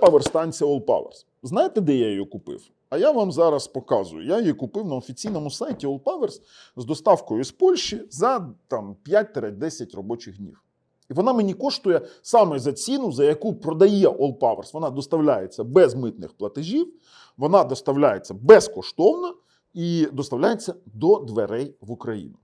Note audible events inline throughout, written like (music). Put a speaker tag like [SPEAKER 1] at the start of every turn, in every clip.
[SPEAKER 1] паверстанція All Powers. Знаєте, де я її купив? А я вам зараз показую. Я її купив на офіційному сайті All Powers з доставкою з Польщі за там 5-10 робочих днів. І вона мені коштує саме за ціну, за яку продає All Powers. Вона доставляється без митних платежів, вона доставляється безкоштовно і доставляється до дверей в Україну.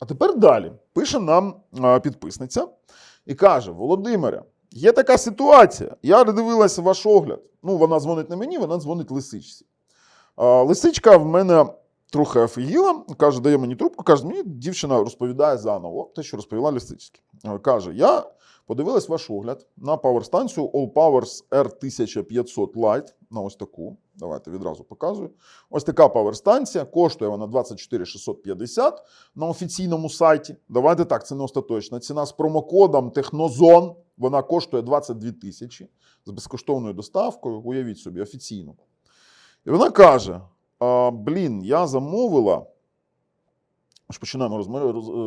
[SPEAKER 1] А тепер далі пише нам підписниця і каже: Володимире, є така ситуація. Я дивилася ваш огляд. Ну, вона дзвонить не мені, вона дзвонить лисичці. Лисичка в мене трохи офігіла, каже, дає мені трубку, каже, мені дівчина розповідає заново те, що розповіла лисичці. Каже: я подивилась ваш огляд на паверстанцію All Powers R1500 Lite. На ось таку. Давайте відразу показую. Ось така паверстанція. Коштує вона 24 650 на офіційному сайті. Давайте так, це не остаточна ціна. З промокодом Технозон вона коштує 22 тисячі з безкоштовною доставкою. Уявіть собі, офіційно. І вона каже: блін, я замовила. Аж починаємо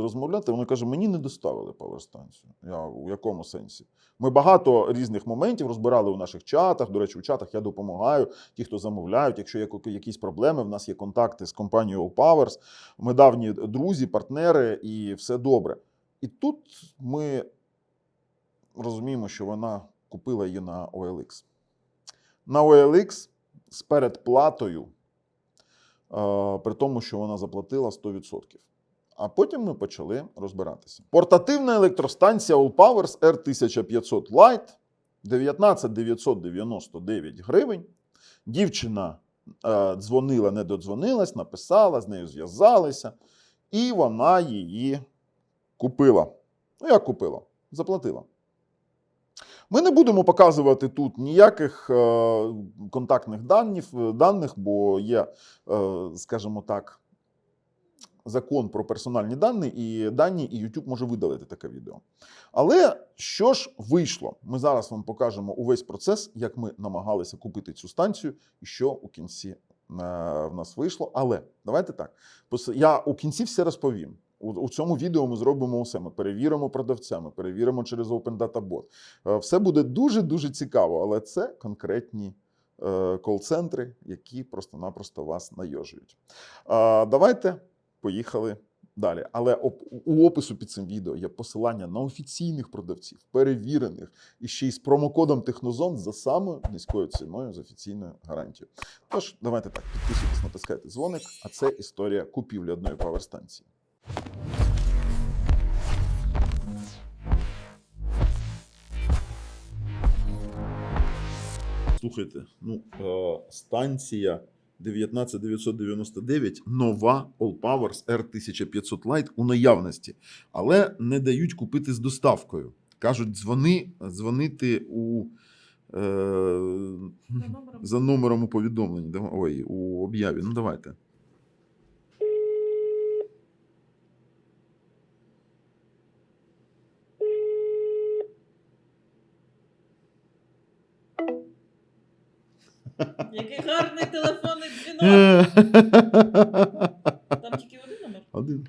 [SPEAKER 1] розмовляти. Вона каже: мені не доставили паверстанцію. Я у якому сенсі? Ми багато різних моментів розбирали у наших чатах. До речі, у чатах я допомагаю. Ті, хто замовляють, якщо є якісь проблеми, в нас є контакти з компанією Powers. Ми давні друзі, партнери, і все добре. І тут ми розуміємо, що вона купила її на OLX. На OLX з передплатою, е, при тому, що вона заплатила 100%. А потім ми почали розбиратися. Портативна електростанція All Powers R1500 Lite 19 999 гривень. Дівчина е, дзвонила, не додзвонилась, написала, з нею зв'язалися, і вона її купила. Ну, як купила? Заплатила. Ми не будемо показувати тут ніяких е, контактних даних, даних, бо є, е, скажімо так, закон про персональні дані, і дані, і YouTube може видалити таке відео. Але що ж вийшло? Ми зараз вам покажемо увесь процес, як ми намагалися купити цю станцію, і що у кінці е, в нас вийшло. Але давайте так. Я у кінці все розповім. У, у цьому відео ми зробимо усе. Ми перевіримо продавця, ми перевіримо через Open Data Bot. Е, Все буде дуже дуже цікаво, але це конкретні е, кол-центри, які просто-напросто вас найожують. Е, Давайте поїхали далі. Але у опису під цим відео є посилання на офіційних продавців, перевірених і ще й з промокодом Технозон за самою низькою ціною з офіційною гарантією. Тож, давайте так, підписуйтесь, натискайте дзвоник, а це історія купівлі одної паверстанції. Слухайте, ну, е, станція 19999 нова All Powers R1500 Lite у наявності, але не дають купити з доставкою. Кажуть, дзвони, дзвонити у, е,
[SPEAKER 2] За номером.
[SPEAKER 1] за номером у повідомленні. Ой, у об'яві. Ну, давайте.
[SPEAKER 2] Телефонний дзвінок. (laughs) (laughs) Там тільки один номер.
[SPEAKER 1] Один.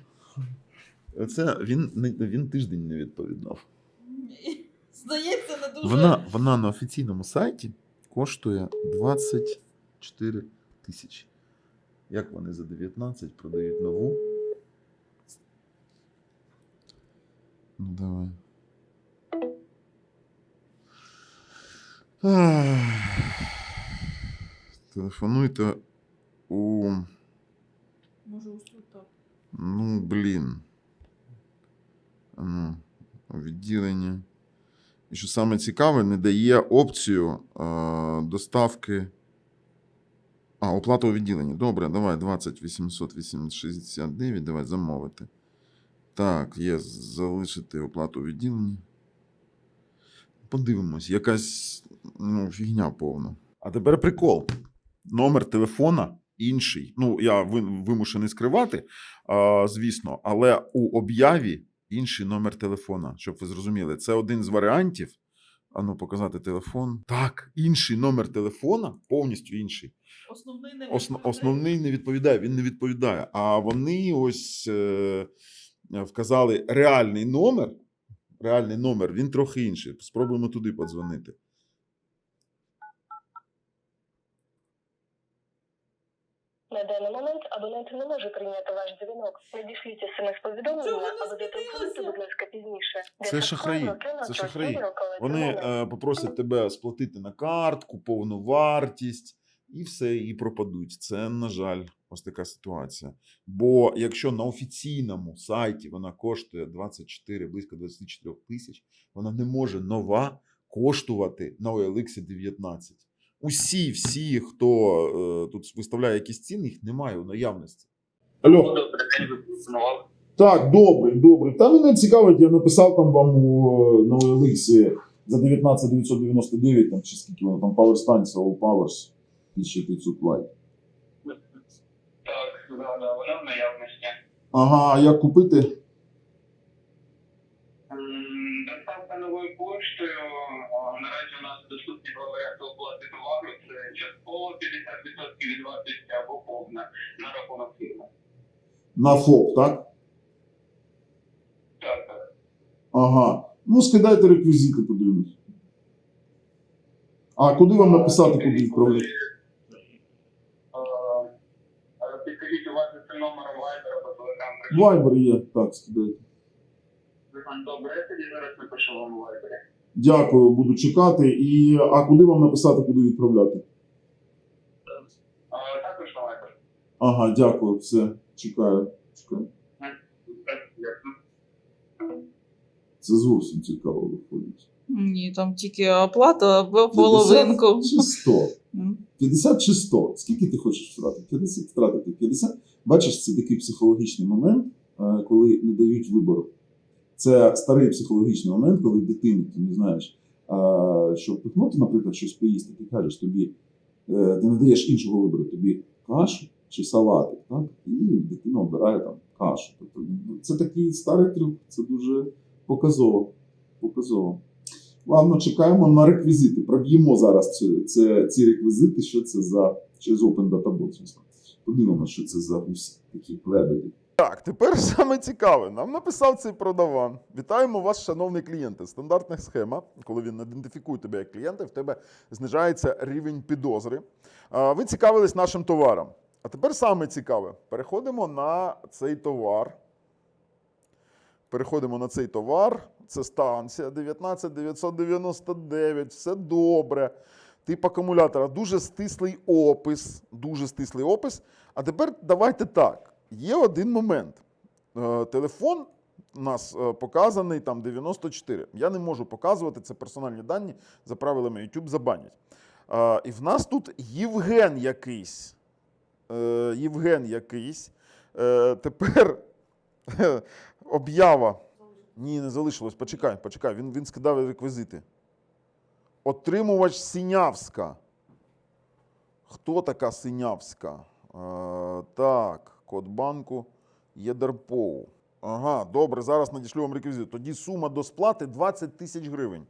[SPEAKER 1] Це він, він тиждень не відповідав.
[SPEAKER 2] Ні. Здається, не дуже.
[SPEAKER 1] Вона, вона на офіційному сайті коштує 24 тисячі. Як вони за 19 продають нову? Ну, давай. Ах. Телефонуйте у.
[SPEAKER 2] Може, тут так.
[SPEAKER 1] Ну, блін. Ну, у відділенні. І що саме цікаве, не дає опцію е, доставки. А, оплата у відділенні. Добре, давай 20 869, давай замовити. Так, є залишити оплату у відділенні. Подивимось, якась ну, фігня повна. А тепер прикол. Номер телефона інший. Ну, я вимушений скривати, звісно, але у об'яві інший номер телефона, щоб ви зрозуміли. Це один з варіантів. А ну, показати телефон. Так, інший номер телефона, повністю інший.
[SPEAKER 2] Основний не відповідає.
[SPEAKER 1] основний не відповідає, він не відповідає. А вони ось е, вказали реальний номер. Реальний номер, він трохи інший. Спробуємо туди подзвонити.
[SPEAKER 3] На даний момент абонент не може прийняти ваш дзвінок. Надішліть смс-повідомлення або зателефонуйте, будь ласка, пізніше.
[SPEAKER 1] Це шахраї, це шахраї. Вони е, попросять тебе сплатити на картку, повну вартість, і все, і пропадуть. Це, на жаль, ось така ситуація. Бо якщо на офіційному сайті вона коштує 24, близько 24 тисяч, вона не може нова коштувати на OLX 19. Усі, всі, хто е, тут виставляє якісь ціни, їх немає у наявності. Алло.
[SPEAKER 4] Добре, день ви пропонували.
[SPEAKER 1] Так, добре, добре. Та мене цікавить, я написав там вам у, на OLX за 19 999, там, чи скільки воно там Power станція All Powers 1500 Lite.
[SPEAKER 4] Так, да, да, вона в наявності.
[SPEAKER 1] Ага, а як купити?
[SPEAKER 4] Від або повна на рахунок фірми.
[SPEAKER 1] На ФОП, так?
[SPEAKER 4] Так, так.
[SPEAKER 1] Ага. Ну, скидайте реквізити, подивимось. А куди вам написати, куди відправляти?
[SPEAKER 4] Підкажіть, у вас за цим номером Viber або Telegram
[SPEAKER 1] Вайбер є, так, скидайте.
[SPEAKER 4] Добре, я тоді зараз напишу вам у Viber.
[SPEAKER 1] Дякую, буду чекати. І, а куди вам написати, куди відправляти?
[SPEAKER 4] А, Також на Viber.
[SPEAKER 1] Ага, дякую, все, чекаю. чекаю. Це зовсім цікаво виходить.
[SPEAKER 2] Ні, там тільки оплата або
[SPEAKER 1] 50
[SPEAKER 2] половинку.
[SPEAKER 1] Чи 100? 50 чи 100? Скільки ти хочеш втратити? 50 втратити 50. Бачиш, це такий психологічний момент, е, коли не дають вибору. Це старий психологічний момент, коли дитині ти не знаєш, е, що впихнути, наприклад, щось поїсти, ти кажеш тобі, е, ти не даєш іншого вибору, тобі кашу чи салатик, так? І дитина обирає там кашу. Тобто, ну, це такий старий трюк, це дуже показово. показово. Ладно, чекаємо на реквізити. Проб'ємо зараз це, це, ці реквізити, що це за через Open Data Bot, звісно. Подивимося, що це за такі лебеді. Так, тепер саме цікаве. Нам написав цей продаван. Вітаємо вас, шановні клієнти. Стандартна схема, коли він ідентифікує тебе як клієнта, в тебе знижається рівень підозри. Ви цікавились нашим товаром. А тепер саме цікаве. Переходимо на цей товар. Переходимо на цей товар. Це станція 19999. Все добре. Тип акумулятора. Дуже стислий опис. Дуже стислий опис. А тепер давайте так. Є один момент. Е, Телефон у нас е, показаний там 94. Я не можу показувати це персональні дані за правилами YouTube забанять. Е, І в нас тут Євген якийсь. Е, Євген якийсь. Е, Тепер (laughs) об'ява. Ні, не залишилось. Почекай, почекай. Він, він скидав реквізити. Отримувач Синявська. Хто така Синявська? Е, так, код банку Єдерпоу. Ага, добре, зараз надішлю вам реквізит. Тоді сума до сплати 20 тисяч гривень.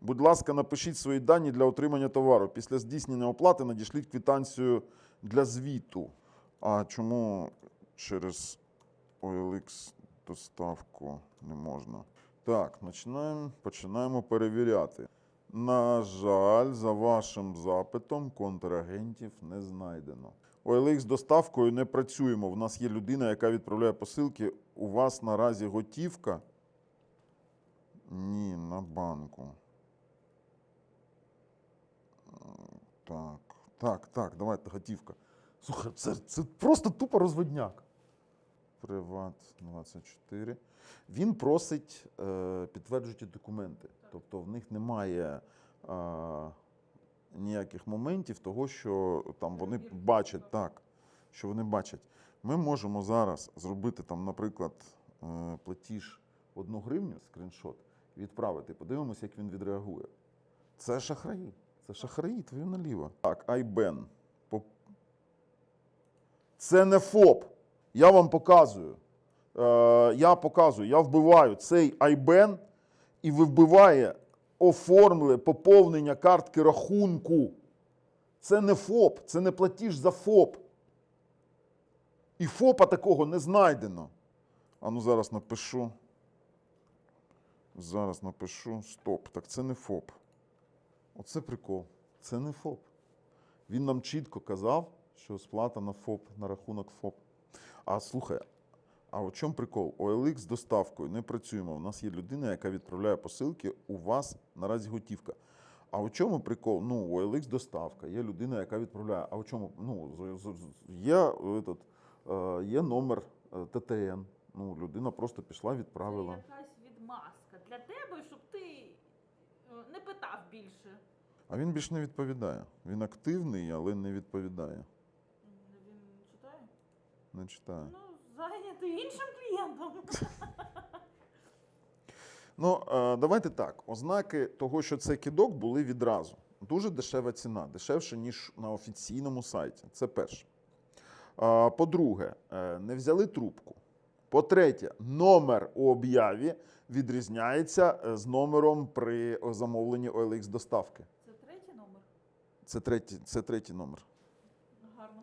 [SPEAKER 1] Будь ласка, напишіть свої дані для отримання товару. Після здійснення оплати надішліть квитанцію для звіту. А чому через OLX доставку не можна? Так, починаємо, починаємо перевіряти. На жаль, за вашим запитом контрагентів не знайдено. OLX доставкою не працюємо. В нас є людина, яка відправляє посилки. У вас наразі готівка? Ні, на банку. Так, так, так, давайте готівка. Слухай, це, це просто тупо розводняк. Приват 24. Він просить е, підтверджувати документи. Тобто в них немає е, ніяких моментів того, що там вони бачать так, що вони бачать. Ми можемо зараз зробити там, наприклад, е, платіж одну гривню, скріншот, відправити. Подивимося, як він відреагує. Це шахраї. Це шахраї, твою наліво. Так, Айбен. По- Це не ФОП. Я вам показую. Е, я показую, я вбиваю цей айбен і вибиває оформлене поповнення картки рахунку. Це не ФОП, це не платіж за ФОП. І ФОПа такого не знайдено. А ну зараз напишу. Зараз напишу. Стоп. Так це не ФОП. Оце прикол. Це не ФОП. Він нам чітко казав, Що сплата на ФОП, на рахунок ФОП. А слухай, а у чому прикол? OLX з доставкою не працюємо. У нас є людина, яка відправляє посилки, у вас наразі готівка. А у чому прикол? Ну, у OLX доставка, є людина, яка відправляє. А у чому? Ну, є, этот, е, є номер е, ТТН. Ну, людина просто пішла, відправила.
[SPEAKER 5] Це якась відмазка для тебе, щоб ти не питав більше.
[SPEAKER 1] А він більш не відповідає. Він активний, але не відповідає.
[SPEAKER 5] М, Він читає?
[SPEAKER 1] Не читає.
[SPEAKER 5] Ну, зайнятий іншим клієнтом. (laughs)
[SPEAKER 1] Ну, е, давайте так. Ознаки того, що це кидок, були відразу. Дуже дешева ціна, дешевше, ніж на офіційному сайті. Це перше. Е, По-друге, е, не взяли трубку. По-третє, номер у об'яві відрізняється е, з номером при замовленні OLX доставки.
[SPEAKER 5] Це третій номер.
[SPEAKER 1] Це третій, це третій номер.
[SPEAKER 5] Гарно.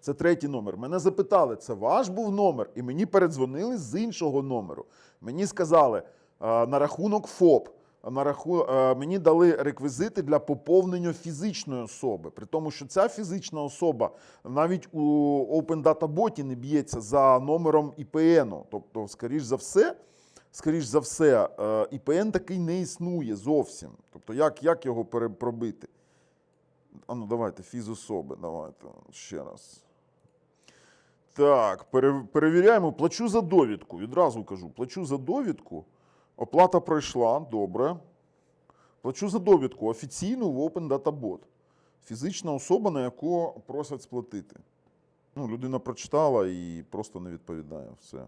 [SPEAKER 1] Це третій номер. Мене запитали, це ваш був номер, і мені передзвонили з іншого номеру. Мені сказали е, на рахунок ФОП. На раху... е, Мені дали реквізити для поповнення фізичної особи. При тому, що ця фізична особа навіть у Open Data Bot не б'ється за номером ІПН. Тобто, скоріш за все, скоріш за все, е, ІПН такий не існує зовсім. Тобто, як, як його пере- пробити? А ну давайте, фізособи, давайте ще раз. Так, перевіряємо. Плачу за довідку. Відразу кажу, плачу за довідку. Оплата пройшла, добре. Плачу за довідку офіційну в Open Data Bot. Фізична особа, на яку просять сплатити. Ну, людина прочитала і просто не відповідає. Все.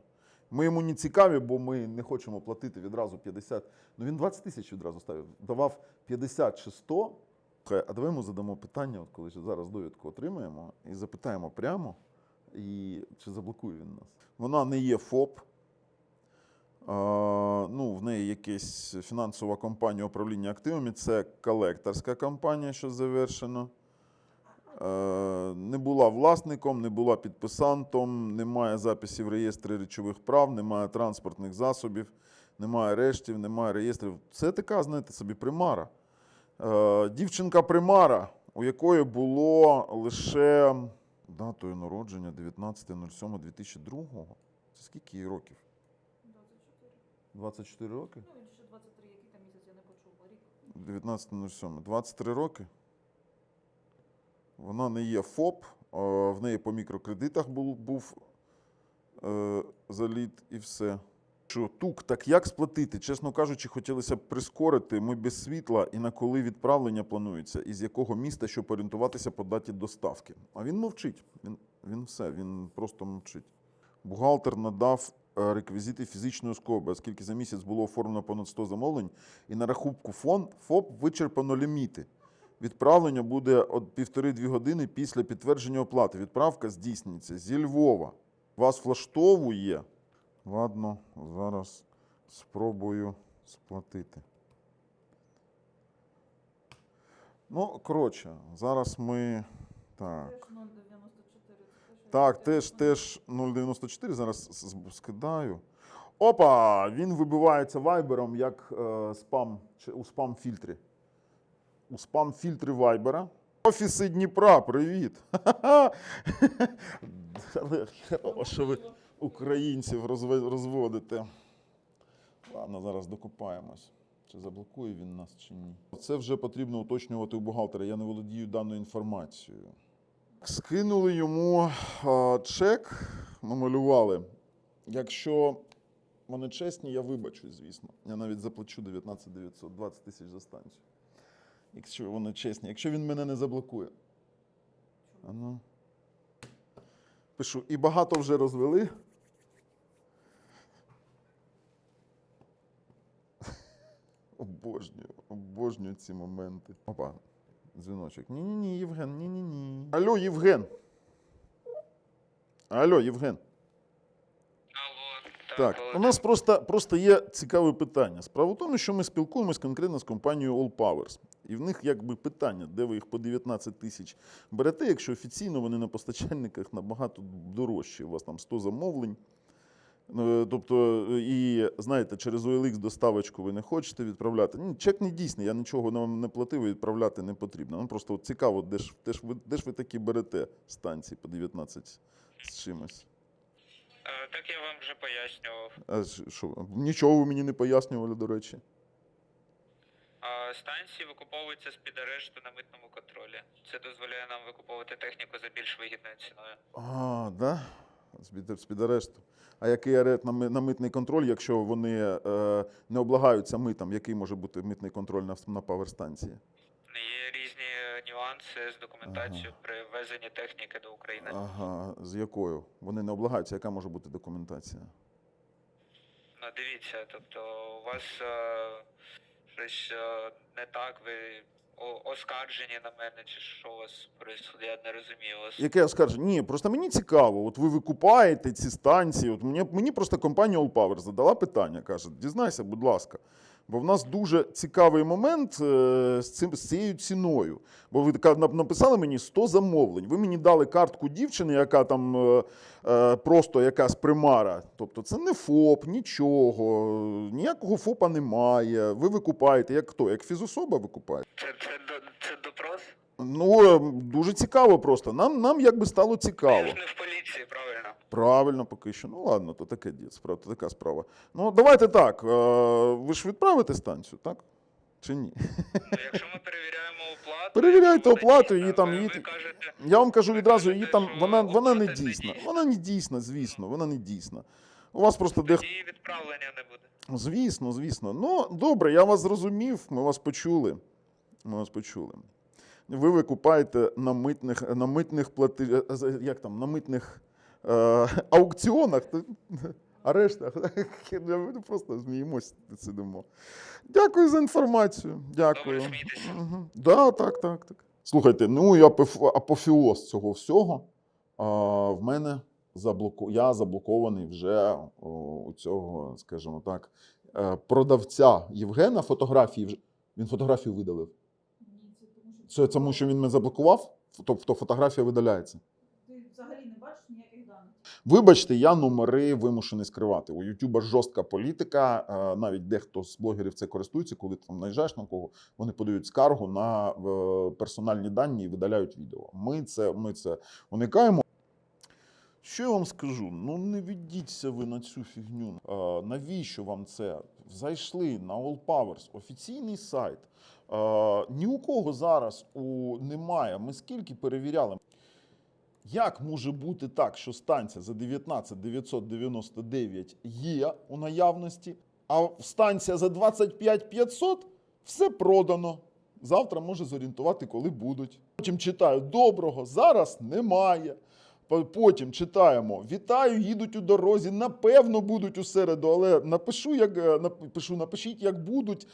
[SPEAKER 1] Ми йому не цікаві, бо ми не хочемо платити відразу 50. Ну він 20 тисяч відразу ставив. Давав 50 чи 100. Хай, А давай йому задамо питання, от коли зараз довідку отримаємо, і запитаємо прямо, і чи заблокує він нас. Вона не є ФОП. Ну, в неї якась фінансова компанія управління активами, це колекторська компанія, що завершено. Не була власником, не була підписантом, немає записів реєстрі речових прав, немає транспортних засобів, немає рештів, немає реєстрів. Це така, знаєте, собі примара. Е, дівчинка примара, у якої було лише датою народження 19.07.2002. Це скільки їй років?
[SPEAKER 5] 24.
[SPEAKER 1] 24 роки?
[SPEAKER 5] Ну, ще 23, який там місяць я не почув. Рік.
[SPEAKER 1] 19.07. 23 роки. Вона не є ФОП, в неї по мікрокредитах був, був е, заліт і все. Що тук, так як сплатити? Чесно кажучи, хотілося б прискорити. Ми без світла і на коли відправлення планується, і з якого міста, щоб орієнтуватися по даті доставки. А він мовчить. Він, він все, він просто мовчить. Бухгалтер надав е, реквізити фізичної особи, оскільки за місяць було оформлено понад 100 замовлень, і на рахунку фонд ФОП вичерпано ліміти. Відправлення буде от півтори-дві години після підтвердження оплати. Відправка здійснюється зі Львова. Вас влаштовує. Ладно, зараз спробую сплатити. Ну, коротше, зараз ми. Так.
[SPEAKER 5] Теж 0,94. це те, що
[SPEAKER 1] Так, теж, теж 0,94. Зараз скидаю. Опа! Він вибивається вайбером як е, спам чи у спам-фільтрі. У спам-фільтрі вайбера. Офіси Дніпра, привіт! (laughs) Що ви українців розводите. Ладно, зараз докопаємось. Чи заблокує він нас, чи ні. Це вже потрібно уточнювати у бухгалтера. Я не володію даною інформацією. Скинули йому а, чек, намалювали. Якщо вони чесні, я вибачу, звісно. Я навіть заплачу 19 900, 20 тисяч за станцію. Якщо вони чесні, якщо він мене не заблокує. А ну. Пишу, і багато вже розвели. (laughs) Обожнюю, обожнюю ці моменти. Опа, дзвіночок. Ні-ні-ні, Євген, ні-ні-ні. Алло, Євген. Алло, Євген. Так, у нас просто, просто є цікаве питання. Справа в тому, що ми спілкуємось конкретно з компанією All Powers. І в них якби питання, де ви їх по 19 тисяч берете, якщо офіційно вони на постачальниках набагато дорожчі. У вас там 100 замовлень. Ну, Тобто, е, і знаєте, через OLX доставочку ви не хочете відправляти. Ні, чек не дійсний, я нічого вам не платив і відправляти не потрібно. Ну, просто от цікаво, де ж, де, ж ви, де ж ви такі берете станції по 19 з чимось.
[SPEAKER 6] Так я вам вже пояснював.
[SPEAKER 1] А що, нічого ви мені не пояснювали, до речі.
[SPEAKER 6] А Станції викуповуються з-під арешту на митному контролі. Це дозволяє нам викуповувати техніку за більш вигідною ціною.
[SPEAKER 1] А, да? З-під, з-під арешту. А який арешт на, на митний контроль, якщо вони е, не облагаються митом, який може бути митний контроль на, на паверстанції?
[SPEAKER 6] Є нюанси з документацією при ввезенні техніки до України.
[SPEAKER 1] Ага, з якою? Вони не облагаються, яка може бути документація?
[SPEAKER 6] Ну, дивіться, тобто у вас е, щось е, не так, ви оскаржені на мене, чи що у вас происходить, я не розумію вас.
[SPEAKER 1] Яке оскарження? Ні, просто мені цікаво. От ви викупаєте ці станції. От мені, мені просто компанія All Power задала питання, каже: дізнайся, будь ласка. Бо в нас дуже цікавий момент е, з, цим, з цією ціною. Бо ви написали мені 100 замовлень. Ви мені дали картку дівчини, яка там е, е, просто якась примара. Тобто це не ФОП, нічого, ніякого ФОПа немає. Ви викупаєте, як хто? Як фізособа викупаєте?
[SPEAKER 6] Це, це, це допрос?
[SPEAKER 1] Ну, дуже цікаво просто. Нам, нам якби стало цікаво.
[SPEAKER 6] Я ж не в поліції, правильно?
[SPEAKER 1] Правильно, поки що. Ну ладно, то таке дід, справа, то така справа. Ну, давайте так. е, Ви ж відправите станцію, так? Чи ні?
[SPEAKER 6] Ну, якщо ми перевіряємо оплату...
[SPEAKER 1] Перевіряйте оплату, її там, її-
[SPEAKER 6] ви кажете,
[SPEAKER 1] Я вам кажу відразу, її там вона, вона не дійсна. Вона не дійсна, звісно, вона не дійсна. У вас просто де.
[SPEAKER 6] тоді відправлення не буде.
[SPEAKER 1] Звісно, звісно. Ну, добре, я вас зрозумів, ми вас почули. Ми вас почули. Ви викупаєте на митних, на митних плати... як там, на митних е, аукціонах, та- (laughs) арештах. (laughs) Ми просто зміємося, сидимо. Дякую за інформацію. Дякую. Угу. Да, так, так, так. Слухайте, ну і апоф- апофеоз цього всього. А, в мене заблоку... я заблокований вже о, у цього, скажімо так, е, продавця Євгена фотографії. Вже... Він фотографію видалив. Це тому, що він мене заблокував, тобто фотографія видаляється.
[SPEAKER 5] Ти взагалі не бачиш ніяких даних.
[SPEAKER 1] Вибачте, я номери вимушений скривати. У Ютуба жорстка політика. е, Навіть дехто з блогерів це користується, коли ти там наїжджаєш на кого, вони подають скаргу на е, персональні дані і видаляють відео. Ми це, ми це уникаємо. Що я вам скажу? Ну не ведіться ви на цю фігню. Е, навіщо вам це? Зайшли на All Powers, офіційний сайт. Е, ні у кого зараз у немає. Ми скільки перевіряли. Як може бути так, що станція за 19 999 є у наявності, а станція за 25 500 все продано. Завтра може зорієнтувати, коли будуть. Потім читаю доброго, зараз немає. Потім читаємо Вітаю, їдуть у дорозі. Напевно, будуть у середу, але напишу, як е, напишу, напишіть, як будуть.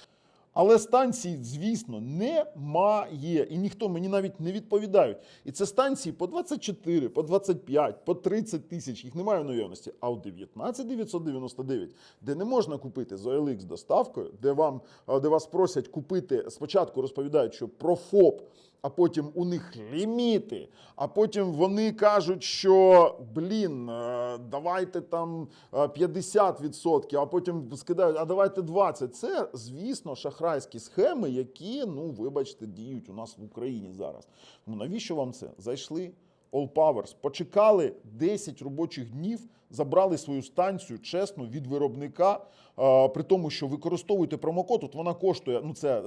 [SPEAKER 1] Але станції, звісно, немає. І ніхто мені навіть не відповідають. І це станції по 24, по 25, по 30 тисяч. Їх немає в наявності. А у 19 999, де не можна купити з OLX доставкою, де вам де вас просять купити, спочатку розповідають, що про ФОП. А потім у них ліміти. А потім вони кажуть, що блін, е, давайте там е, 50%, а потім скидають, а давайте 20%. Це, звісно, шахрайські схеми, які, ну, вибачте, діють у нас в Україні зараз. Ну навіщо вам це? Зайшли All Powers, почекали 10 робочих днів, забрали свою станцію чесно від виробника. е, При тому, що використовуєте промокод, от вона коштує, ну це е,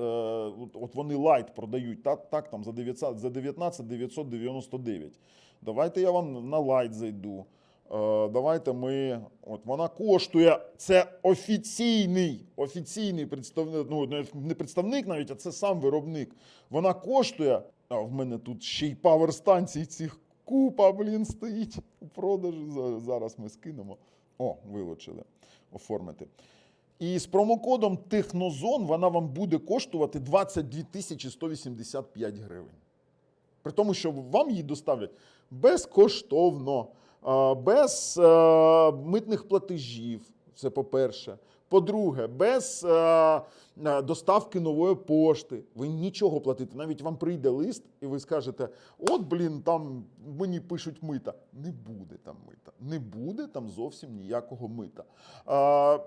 [SPEAKER 1] от- вони лайт продають, так, так там за 900, за 19 999. Давайте я вам на лайт зайду. Е, Давайте ми. От вона коштує. Це офіційний, офіційний представник, ну не- представник навіть, а це сам виробник. Вона коштує. А в мене тут ще й павер станцій цих купа, блін, стоїть у продажу. Зараз ми скинемо. О, вилучили. Оформити. І з промокодом Технозон вона вам буде коштувати 22 тисячі 185 гривень. При тому, що вам її доставлять безкоштовно, без е, митних платежів. Це по-перше. По-друге, без е, доставки нової пошти. Ви нічого платите. Навіть вам прийде лист, і ви скажете: от, блін, там мені пишуть мита. Не буде там мита. Не буде там зовсім ніякого мита. А,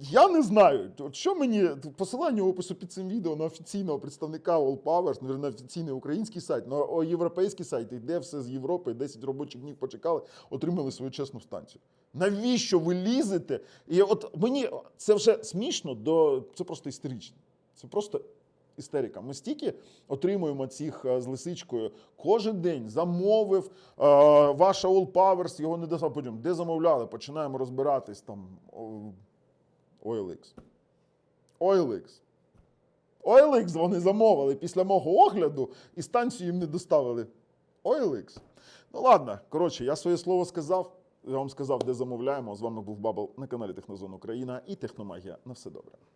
[SPEAKER 1] я не знаю, от що мені посилання в опису під цим відео на офіційного представника All Powers, на офіційний український сайт, на європейський сайт, йде все з Європи, 10 робочих днів почекали, отримали свою чесну станцію. Навіщо ви лізете? І от мені це вже смішно, до це просто істерично. Це просто істерика. Ми стільки отримуємо цих е, з лисичкою кожен день. Замовив е, ваша All Powers, його не дослав. Потім де замовляли? Починаємо розбиратись там. OLX. OLX. OLX вони замовили після мого огляду і станцію їм не доставили. OLX. Ну ладно, коротше, я своє слово сказав. Я вам сказав, де замовляємо. З вами був Бабл на каналі Технозон Україна і Техномагія. На все добре.